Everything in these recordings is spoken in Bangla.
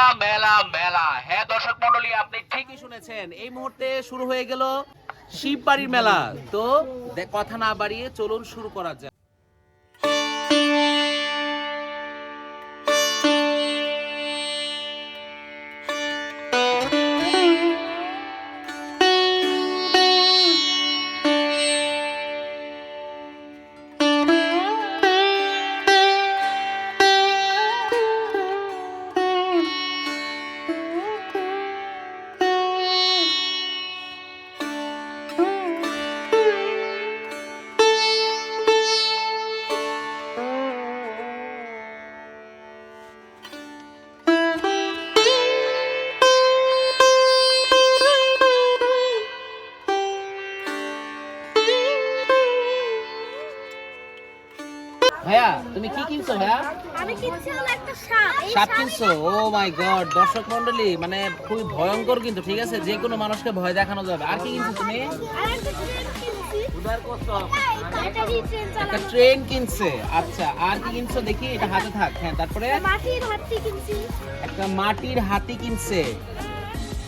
মেলা মেলা মেলা। হ্যাঁ দর্শক মন্ডলী আপনি ঠিকই শুনেছেন। এই মুহূর্তে শুরু হয়ে গেল শিববাড়ির মেলা। তো কথা না বাড়িয়ে চলুন শুরু করা যাক। ভাইয়া তুমি কি কিনছো ভাইয়া? আমি কিনছিলাম একটা সাপ। সাপ কিনছো? ও মাই গড দর্শক মন্ডলী মানে খুবই ভয়ঙ্কর কিন্তু ঠিক আছে? যে কোনো মানুষকে ভয় দেখানো যাবে। আর কি কিনছো তুমি? একটা ট্রেন কিনছি কিনছে। আচ্ছা আর কি কিনছো দেখি? এটা হাতে থাক। হ্যাঁ তারপরে? মাটির হাতি কিনছি। একটা মাটির হাতি কিনছে।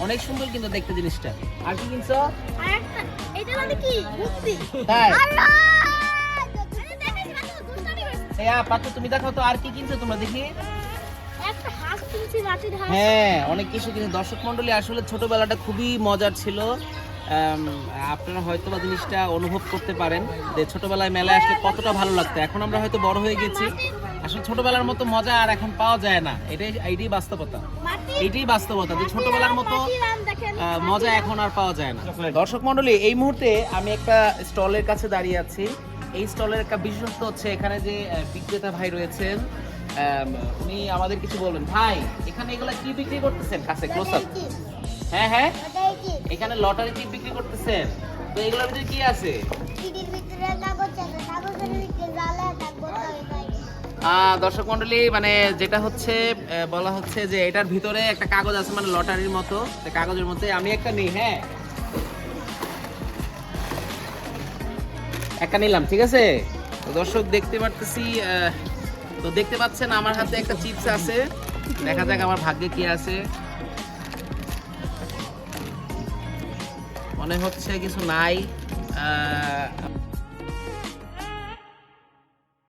অনেক সুন্দর কিন্তু দেখতে জিনিসটা। আর কি কিনছো? আর একটা এটা মানে কি? মুক্তি তাই। আল্লাহ! পাত্র তুমি দেখাও তো আর কি কিনছো তোমরা দেখি? হ্যাঁ অনেক কিছু কিন্তু দর্শক মন্ডলী আসলে ছোটবেলাটা খুবই মজার ছিল। আপনারা হয়তো বা জিনিসটা অনুভব করতে পারেন যে ছোটবেলায় মেলায় আসলে কতটা ভালো লাগতো। এখন আমরা হয়তো বড় হয়ে গেছি। আসলে ছোটবেলার মতো মজা আর এখন পাওয়া যায় না। এটাই এটাই বাস্তবতা। এটাই বাস্তবতা যে ছোটবেলার মতো মজা এখন আর পাওয়া যায় না। দর্শক মন্ডলী এই মুহূর্তে আমি একটা স্টলের কাছে দাঁড়িয়ে আছি। এই স্টলের একটা বিশেষত্ব হচ্ছে এখানে যে বিক্রেতা ভাই রয়েছেন উনি আমাদের কিছু বলবেন ভাই এখানে এগুলা কি বিক্রি করতেছেন কাছে? ক্লোজ আপ হ্যাঁ হ্যাঁ। এখানে লটারি টিপ বিক্রি করতেছেন। তো এগুলোর ভিতরে কি আছে? দর্শক মন্ডলী মানে যেটা হচ্ছে বলা হচ্ছে যে এটার ভিতরে একটা কাগজ আছে মানে লটারির মতো। কাগজের মধ্যে আমি একটা নিই হ্যাঁ? একটা নিলাম, ঠিক আছে? দর্শক, দেখতে পারতেছি তো দেখতে পাচ্ছেন আমার হাতে একটা চিপস আছে। দেখা যাক আমার ভাগ্যে কি আছে। মনে হচ্ছে কিছু নাই।